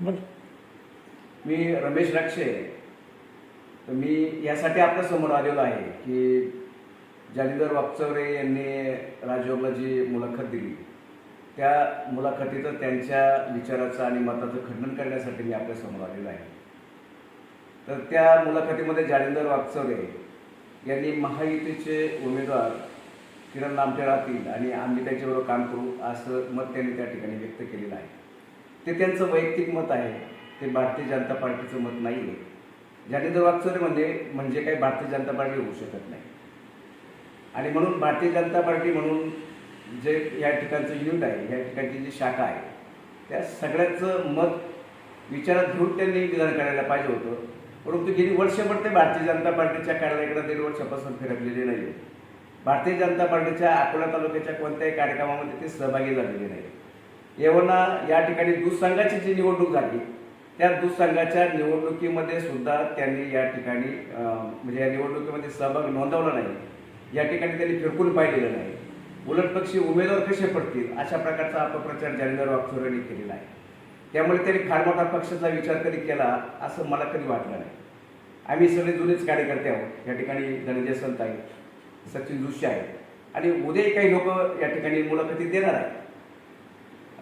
बोल. मी रमेश राक्षे तर मी यासाठी आपल्यासमोर आलेलो आहे की जालिंदर वापचवरे यांनी राजयोगला जी मुलाखत दिली त्या मुलाखतीचं त्यांच्या विचाराचं आणि मताचं खंडन करण्यासाठी मी आपल्यासमोर आलेलो आहे. तर त्या मुलाखतीमध्ये जालिंदर वागचौरे यांनी महायुतीचे उमेदवार किरण लामटे राहतील आणि आम्ही त्याच्याबरोबर काम करू असं मत त्यांनी त्या ठिकाणी व्यक्त केलेलं आहे. ते त्यांचं वैयक्तिक मत आहे. ते भारतीय जनता पार्टीचं मत नाही आहे ज्ञानेंद्र वाकचोरे म्हणजे म्हणजे काही भारतीय जनता पार्टी होऊ शकत नाही. आणि म्हणून भारतीय जनता पार्टी म्हणून जे या ठिकाणचं युनिट आहे या ठिकाणची जी शाखा आहे त्या सगळ्याचं मत विचारात घेऊन त्यांनी विधान करायला पाहिजे होतं. परंतु गेली वर्षभर ते भारतीय जनता पार्टीच्या कार्यालयाकडे दीड वर्षापासून फिरकलेले नाही भारतीय जनता पार्टीच्या अकोला तालुक्याच्या कोणत्याही कार्यक्रमामध्ये ते सहभागी झालेले नाही एवढा या ठिकाणी दुसंघाची जी निवडणूक झाली त्या दुसंघाच्या निवडणुकीमध्ये सुद्धा त्यांनी या ठिकाणी म्हणजे या निवडणुकीमध्ये सहभाग नोंदवला नाही. या ठिकाणी त्यांनी फिरकून पाहिलेलं नाही. उलट पक्षी उमेदवार कसे पडतील अशा प्रकारचा अपप्रचार जालिंदर वागचोर यांनी केलेला आहे. त्यामुळे त्यांनी फार मोठा पक्षाचा विचार कधी केला असं मला कधी वाटलं नाही. आम्ही सगळे जुनेच कार्यकर्ते आहोत. या ठिकाणी धनंजय संत आहेत सचिन जोशी आहेत. आणि उद्याही काही लोक या ठिकाणी मुलाखती देणार आहेत.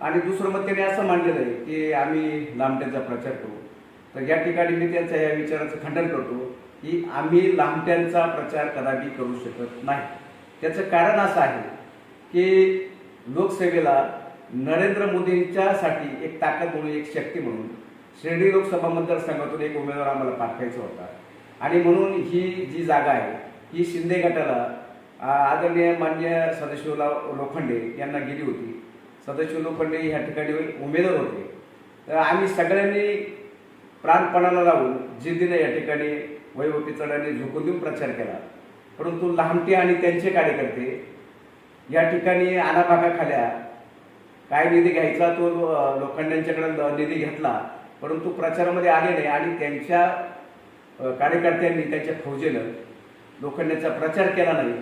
आणि दुसरं मग त्यांनी असं मांडलेलं आहे की आम्ही लांबट्यांचा प्रचार करू. तर या ठिकाणी मी त्यांच्या या विचाराचं खंडन करतो की आम्ही लांबट्यांचा प्रचार कदापि करू शकत नाही. त्याचं कारण असं आहे की लोकसेवेला नरेंद्र मोदींच्यासाठी एक ताकद म्हणून एक शक्ती म्हणून शिर्डी लोकसभा मतदारसंघातून एक उमेदवार आम्हाला पाठवायचा होता. आणि म्हणून ही जी जागा आहे ही शिंदे गटाला आदरणीय मान्य सदाशिवराव लोखंडे यांना गेली होती. सदाशिव लोखंडे ह्या ठिकाणी उमेदवार होते. तर आम्ही सगळ्यांनी प्राणपणाला लावून जिद्दीने या ठिकाणी वैभव चढाने झोकून देऊन प्रचार केला. परंतु लहामटे आणि त्यांचे कार्यकर्ते या ठिकाणी आनाभागाखाल्या काय निधी घ्यायचा तो अ, निधी घेतला. परंतु प्रचारामध्ये आले नाही आणि त्यांच्या कार्यकर्त्यांनी त्यांच्या फौजेनं लोखंडांचा प्रचार केला नाही.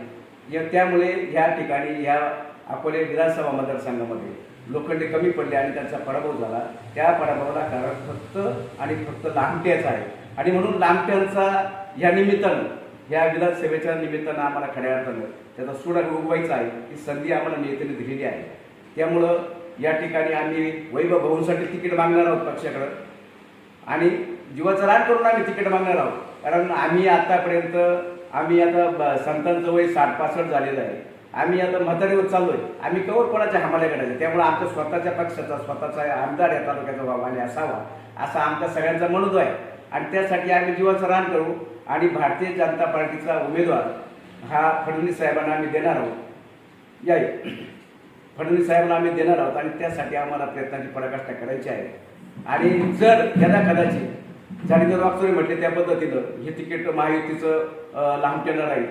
या त्यामुळे या ठिकाणी या अकोले विधानसभा मतदारसंघामध्ये लोखंडे कमी पडले आणि त्यांचा पराभव झाला. त्या पराभवाला कारण फक्त आणि फक्त लांबट्याच आहे. आणि म्हणून लांबट्यांचा या निमित्तानं या विधानसभेच्या निमित्तानं आम्हाला खऱ्या अर्थानं त्याचा सुडा उगवायचा आहे. ही संधी आम्हाला नेत्याने दिलेली आहे. त्यामुळं या ठिकाणी आम्ही वैभव भाऊंसाठी तिकीट मागणार आहोत पक्षाकडं. आणि जीवाचं रान करून आम्ही तिकीट मागणार आहोत. कारण आम्ही आतापर्यंत आम्ही आता ब- संतांचं वय साठ पासष्ट झालेलं आहे. आम्ही आता म्हातारीवर चाललोय. आम्ही कवर कोणाच्या हमाल्या करायचे त्यामुळे आमच्या स्वतःच्या पक्षाचा स्वतःचा आमदार या तालुक्याचा व्हावा आणि असावा असा आमचा सगळ्यांचा मनोदय आहे. आणि त्यासाठी आम्ही जीवाचं रान करू आणि भारतीय जनता पार्टीचा उमेदवार हा फडणवीस साहेबांना आम्ही देणार आहोत. या फडणवीस साहेबांना आम्ही देणार आहोत आणि त्यासाठी आम्हाला प्रयत्नाची पराकाष्ठा करायची आहे. आणि जर यदा कदाचित जाणीदार वागचोरी म्हटले त्या पद्धतीनं हे तिकीट महायुतीचं केलं राहील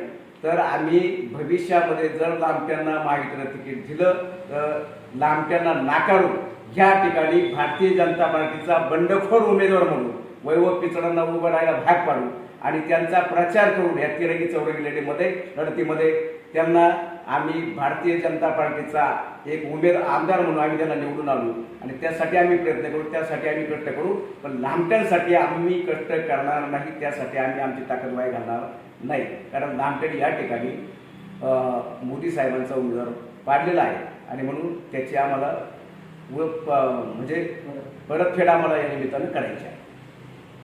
तर आम्ही भविष्यामध्ये जर लांबट्यांना महायुतीनं तिकीट दिलं तर लांबट्यांना नाकारून ह्या ठिकाणी भारतीय जनता पार्टीचा बंडखोर उमेदवार म्हणून वैभव पिचडांना उभं राहायला भाग पाडू आणि त्यांचा प्रचार करून या तिरंगी चौरंगी लढीमध्ये लढतीमध्ये त्यांना आम्ही भारतीय जनता पार्टीचा एक उमेद आमदार म्हणून आम्ही त्यांना निवडून आलो आणि त्यासाठी आम्ही प्रयत्न करू त्यासाठी आम्ही कष्ट करू पण लांबट्यांसाठी आम्ही कष्ट करणार नाही त्यासाठी आम्ही आमची ताकद वाय घालणार नाही. कारण लांबटेड या ठिकाणी मोदी साहेबांचा उमेदवार पाडलेला आहे. आणि म्हणून त्याची आम्हाला व प- म्हणजे परतफेड आम्हाला या निमित्तानं करायची आहे.